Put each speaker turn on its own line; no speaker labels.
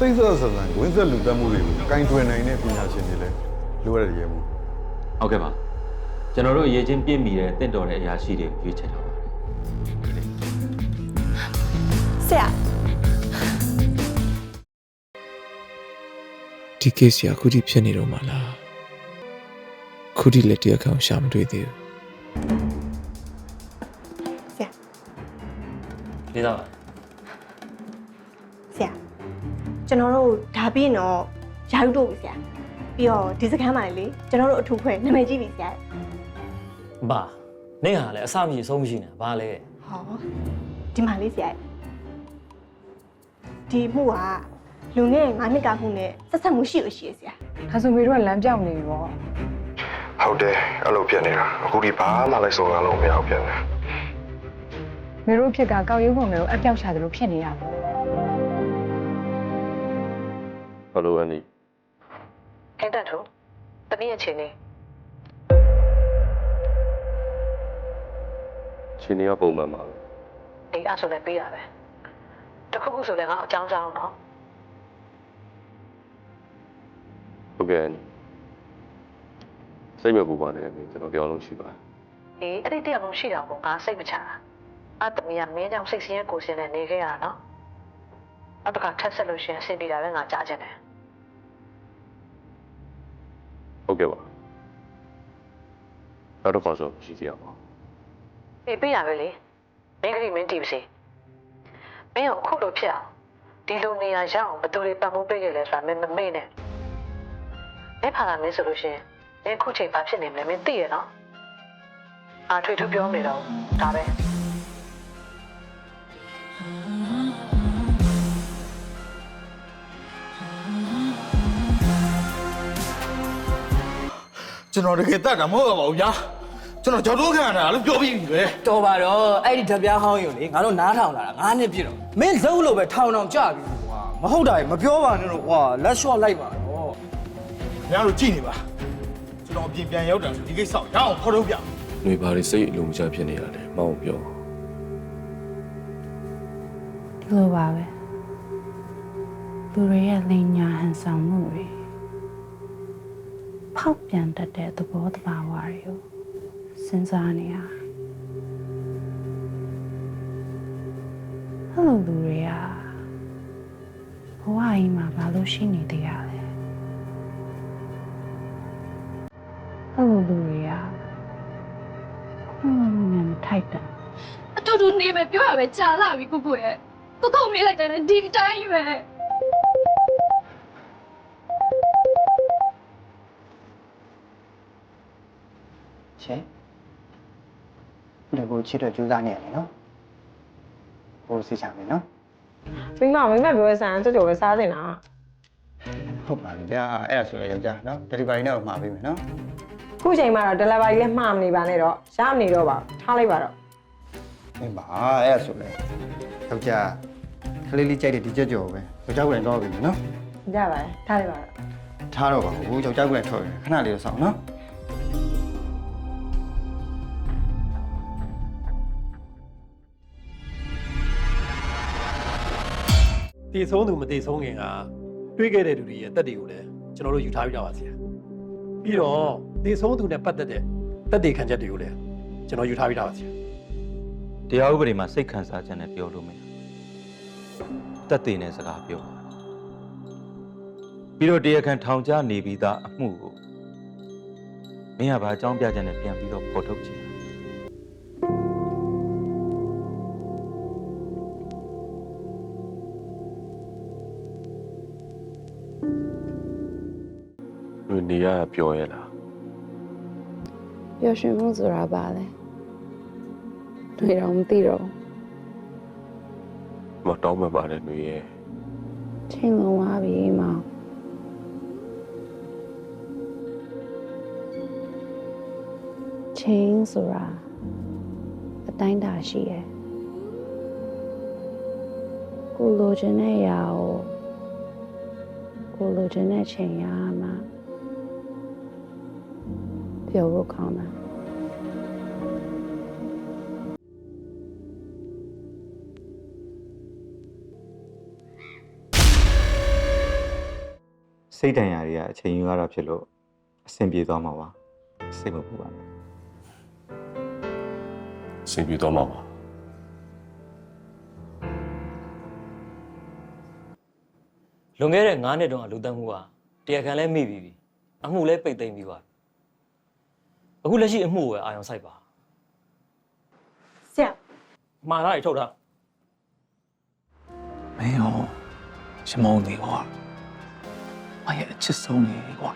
စိတ်ဆက်ဆန်ဆန်ဝင်းဆက်လူတက်မှုတွေကိုကင်တွယ်နိုင်တဲ့ပညာရှင်တွေလည်းလိုရတယ်ရဲမှု
ဟုတ်ကဲ့ပါကျွန်တော်တို့အရေးချင်းပြည့်မီတဲ့တင့်တော်တဲ့အရာရှိတွေရွေးချယ်ထားပါဒီလေ
ဆရာ
ဒီ case ရအခုထိဖြစ်နေတော့မှလားခုထိလက်တရားခံရှာမတွေ့သေးဘူး
ဆရာ
ဒီတော့
ကျွန်တော်တို့ဒါပြီးရင်တော့ယာရုတို့ပြီဆရာပြီးတော့ဒီစခန်းမှာလေကျွန်တော်တို့အထူးဖွဲ့နာမည်ကြီးပြီဆရာ
ဘာနင့်ဟာလည်းအစမရှိအဆုံးမရှိနေတာဘာလဲ
ဟောဒီမှာလေးဆရာဒီမှုကလူငယ်ငါးနှစ်ကမှုနဲ့ဆက်ဆက်မှုရှိလို့ရှိရဆရာ
ဒါဆိုမေတို့ကလမ်းပြောင်းနေပြီပေါ့
ဟုတ်တယ်အဲ့လိုဖြစ်နေတာအခုဒီဘာမှလိုက်စုံရလို့မရဘူးဖြစ်နေ
မေတို့ဖြစ်ကကောက်ရုံးပုံတွေကိုအပြောက်ရှာတယ်လို့ဖြစ်နေတာပေါ့
ဟယ်လိုအန်ဒီ
ဟင်းတန်ထိုးတနည်းအချိန်လေး
ချင်းနေကပုံမှန်ပါပဲ
အေးအဲ့ဆိုလည်းပေးရပဲတခုခုဆိုလည်းငါအကြောင်းကြောင်းတော့
ဟုတ်ကဲ့အန်ဒီစိတ်မပူပါနဲ့ကျွန်တော်ပြောလို့ရှိပါတယ်
အေးအဲ့ဒီတရားလုံးရှိတာပေါ့ငါစိတ်မချတာအတမီးကမင်းကြောင့်စိတ်ဆင်းရဲကိုယ်ဆင်းနဲ့နေခဲ့ရတာနော် နောက်တစ်ခါထပ်ဆက်လို့ရှရင်အဆင်ပြေတာပဲငါကြားချင်တယ်
ဟုတ်ကဲ့ပါနောက်တော့ခေါ်ဆိုရှိစီအောင်ပါ
အေးပေးရပဲလေမင်းကလေးမင်းတည်ပါစေမင်းကိုအခုလိုဖြစ်အောင်ဒီလိုနေရာရအောင်ဘယ်သူတွေပတ်မိုးပေးခဲ့လဲဆိုတာမင်းမမေ့နဲ့အဲ့ဖာလာမင်းဆိုလို့ရှရင်မင်းအခုချိန်ဘာဖြစ်နေမလဲမင်းသိရနော်အာထွေထူးပြောနေတော့ဒါပဲ
ကျွန်တော်တကယ်တတ်တာမဟုတ်ပါဘူးဗျာကျွန်တော်ကြောက်တော့ခံရတာလို့ပြောပြီးပြီပဲ
တော်ပါတော့အဲ့ဒီဓပြားဟောင်းယူလေငါတို့နားထောင်လာတာငါးနှစ်ပြည့်တော့မင်းလုံးလို့ပဲထောင်ထောင်ကြပြီကွာမဟုတ်တာကြီးမပြောပါနဲ့တော့ကွာလက်လျှော့လိုက်ပါတော့
ညတို့ကြည့်နေပါကျွန်တော်အပြင်ပြန်ရောက်တာဆိုဒီကိစ္စကိုရအောင်ဖော်ထုတ်ပြ
ຫນွေဘာတွေစိတ်အလုံးမချဖြစ်နေရတယ်မောင်းပြော
ဒီလိုပါပဲလူတွေရဲ့လိန်ညာဟန်ဆောင်မှုတွေ ဖောက်ပြန်တတ်တဲ့သဘောတဘာဝတွေကိုစဉ်းစားနေရအဲ့လိုလူတွေကဘဝကြီးမှာဘာလို့ရှိနေသေးရလဲအဲ့လိုလူတွေကဟွန်းမြန်ထိုက်တယ်
အတူတူနေမယ်ပြောရပဲကြာလာပြီကိုကိုရဲ့ကိုကိုမေးလိုက်တယ်ဒီတိုင်းပဲ
ရှင်ဒီကိုချစ်တော့ကြိုးစားနေရတယ်နော်ဟိုစီချမယ်နော်
မိမမိမပြောတဲ့ဆန်ကြော်ကြော်ပဲစားနေတာ
ဟုတ်ပါပြီဗျာအဲ့ဒါဆိုရင်ယောက်ျားနော်ဒယ်လီဗာရီနဲ့ကိုမှာပေးမယ်နော်
ခုချိန်မှာတော့ဒလဘာကြီးလည်းမှားမနေပါနဲ့တော့ရမနေတော့ပါဘူးထားလိုက်ပါတော့
မင်းပါအဲ့ဒါဆိုလေယောက်ျားကလေးလေးကြိုက်တဲ့ဒီကြက်ကြော်ပဲယောက်ျားကိုလည်းတော့ပြီမယ်နော်
ရပါတယ်ထားလိုက်ပါတော့
ထားတော့ပါဘူးယောက်ျားကိုလည်းထွက်ရခဏလေးတော့စောင့်နော်
တည်ဆုံးသူမတည်ဆုံးခင်ကတွေးခဲ့တဲ့လူတွေရဲ့တက်တွေကိုလည်းကျွန်တော်တို့ယူထားပြီးတော့ပါဆရာပြီးတော့တည်ဆုံးသူနဲ့ပတ်သက်တဲ့တက်တွေခံချက်တွေကိုလည်းကျွန်တော်ယူထားပြီးတော့ပါဆရာ
တရားဥပဒေမှာစိတ်ခံစားချက်နဲ့ပြောလို့မရတက်တည်နဲ့စကားပြောပြီးတော့တရားခံထောင်ချနေပြီးသားအမှုကိုမင်းကဘာအကြောင်းပြချက်နဲ့ပြန်ပြီးတော့ပေါ်ထုတ်ချင်
လို့နေရတာပျော်ရဲ့လား
ပျော်ရွှင်မှုဆိုတာပါလေတွေ့တော့မသိတော့
မတော်မပါနဲ့နေရဲ့
ချိန်လုံးပါပြီမောင်ချိန်ဆိုတာအတိုင်းတာရှိရဲ့ကိုလိုချင်တဲ့အရာကိုကိုလိုချင်တဲ့ချိန်ရမှာ ပြောဖို့ကောင်းတယ်
စိတ်တန်ရာတွေကအချိန်ယူရတာဖြစ်လို့အဆင်ပြေသွားမှာပါစိတ်မပူပါနဲ့
အဆင်ပြေတော့မှာပါ
လွန်ခဲ့တဲ့9နှစ်တုန်းကလူတက်မှုကတရားခံလဲမိပြီးပြီအမှုလဲပိတ်သိမ်းပြီးသွားပြီ အခုလက်ရှိအမှုကိုပဲအာရုံစိုက်ပါ
ဆရာ
မှားတာတွေထုတ်ထား
မင်းဟောရှမုံနေကွာမရဲ့အချစ်ဆုံးနေကွာ